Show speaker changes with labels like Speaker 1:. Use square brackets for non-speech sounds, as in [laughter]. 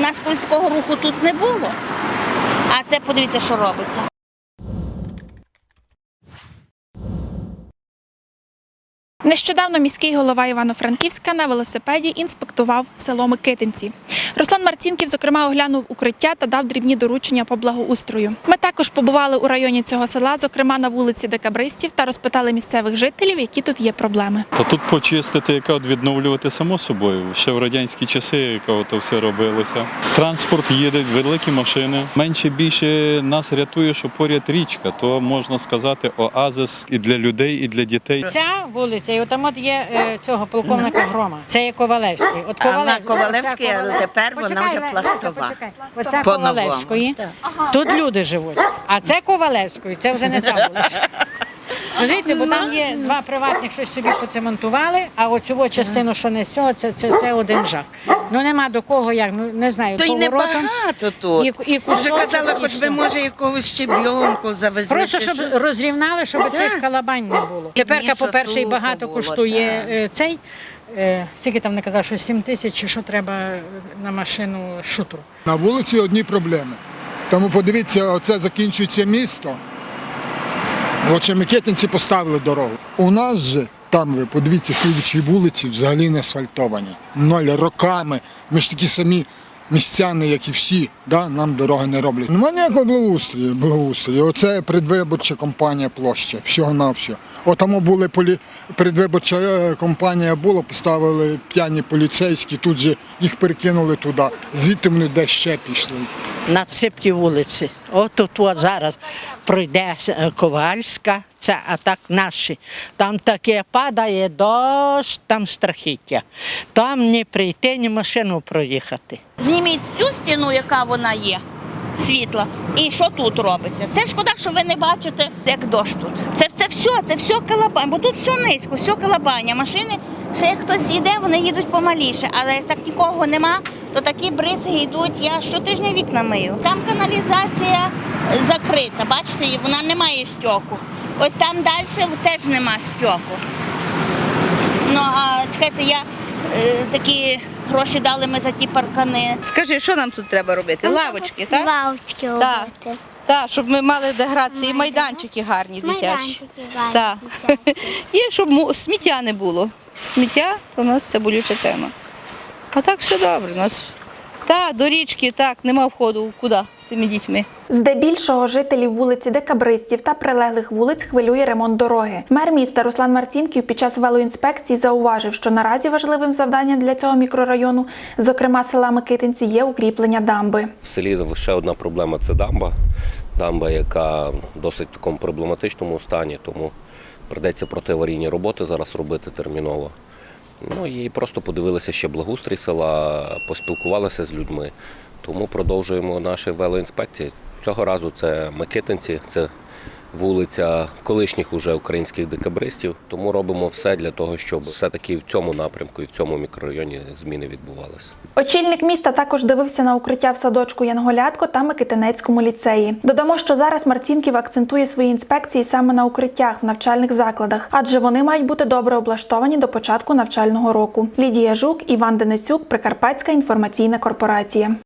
Speaker 1: У нас колись такого руху тут не було. А це подивіться, що робиться.
Speaker 2: Нещодавно міський голова Івано-Франківська на велосипеді інспектував село Микитинці. Руслан Марцінків, зокрема, оглянув укриття та дав дрібні доручення по благоустрою. Ми також побували у районі цього села, зокрема на вулиці Декабристів, та розпитали місцевих жителів, які тут є проблеми.
Speaker 3: Та тут почистити, яка відновлювати само собою. Ще в радянські часи, яка то все робилося. Транспорт їде, великі машини. Менше більше нас рятує, що поряд річка. То можна сказати оазис і для людей, і для дітей.
Speaker 4: Ця вулиця, і отам от є е, цього полковника Грома. Це є Ковалевський. От
Speaker 5: А вона
Speaker 4: Ковалев-
Speaker 5: Ковалевський,
Speaker 4: оця
Speaker 5: але
Speaker 4: Ковалев-
Speaker 5: тепер вона вже пластова.
Speaker 4: почекай. Оця
Speaker 5: По-новому.
Speaker 4: Ковалевської. Тут люди живуть. А це Ковалевської, це вже не та вулиця. Розумієте, бо там є два приватних, щось собі поцементували, а оцю частину, що не з цього, це, це, це один жах. Ну нема до кого, як, ну не знаю,
Speaker 5: То й
Speaker 4: поворотом.
Speaker 5: небагато тут.
Speaker 4: І- і
Speaker 5: Вже казала,
Speaker 4: і
Speaker 5: хоч би може якогось щебйонку завезли.
Speaker 4: Просто
Speaker 5: чи
Speaker 4: щоб
Speaker 5: що.
Speaker 4: розрівняли, щоб цих калабань не було. Тепер, по-перше, і багато
Speaker 5: було,
Speaker 4: коштує
Speaker 5: так.
Speaker 4: е, цей. е, Скільки там не казав, що 7 тисяч, чи що треба на машину шутру.
Speaker 6: На вулиці одні проблеми. Тому подивіться, оце закінчується місто. От ще Микитинці поставили дорогу. У нас же, там ви подивіться, слідчі вулиці взагалі не асфальтовані. Ноль роками. Ми ж такі самі містяни, як і всі, да? нам дороги не роблять. Нема ніякого благоустрою. благоустрою. Оце предвиборча кампанія площа, всього-навсього. Отамо були полі... предвиборча е, кампанія була, поставили п'яні поліцейські, тут же їх перекинули туди. Звідти вони десь ще пішли.
Speaker 7: на цепті вулиці. От тут зараз пройде е, Ковальська, це а так наші. Там таке падає дощ, там страхіття. Там не прийти, ні машину проїхати.
Speaker 1: Зніміть цю стіну, яка вона є, світла. І що тут робиться? Це шкода, що ви не бачите, як дощ тут. Це, це все, це все калабань, бо тут все низько, все калабання. Машини, ще як хтось йде, вони їдуть помаліше, але так нікого нема, то такі бризи йдуть. Я щотижня вікна мию. Там каналізація закрита, бачите, вона не має стьоку. Ось там далі теж нема стьоку. Ну а чекайте, я е, такі гроші дали ми за ті паркани.
Speaker 8: Скажи, що нам тут треба робити? Лавочки, так?
Speaker 9: Лавочки
Speaker 8: Так.
Speaker 9: робити.
Speaker 8: Так, щоб ми мали де гратися, і майданчики гарні дитячі.
Speaker 9: Майданчики гарні
Speaker 8: Так. [laughs] І щоб му- сміття не було. Сміття то у нас це болюча тема. А так все добре. У нас так, до річки, так, нема входу куди з цими дітьми.
Speaker 2: Здебільшого жителів вулиці Декабристів та прилеглих вулиць хвилює ремонт дороги. Мер міста Руслан Марцінків під час велоінспекції зауважив, що наразі важливим завданням для цього мікрорайону, зокрема села Микитинці, є укріплення дамби.
Speaker 10: В селі ще одна проблема це дамба. Дамба, яка в досить такому проблематичному стані, тому придеться протиаварійні роботи зараз робити терміново. Ну і просто подивилися ще благоустрій села, поспілкувалися з людьми. Тому продовжуємо наші велоінспекції. Цього разу це Микитинці, це вулиця колишніх уже українських декабристів. Тому робимо все для того, щоб все-таки в цьому напрямку і в цьому мікрорайоні зміни відбувалися.
Speaker 2: Очільник міста також дивився на укриття в садочку Янголятко та Микитинецькому ліцеї. Додамо, що зараз Марцінків акцентує свої інспекції саме на укриттях в навчальних закладах, адже вони мають бути добре облаштовані до початку навчального року. Лідія Жук, Іван Денисюк, Прикарпатська інформаційна корпорація.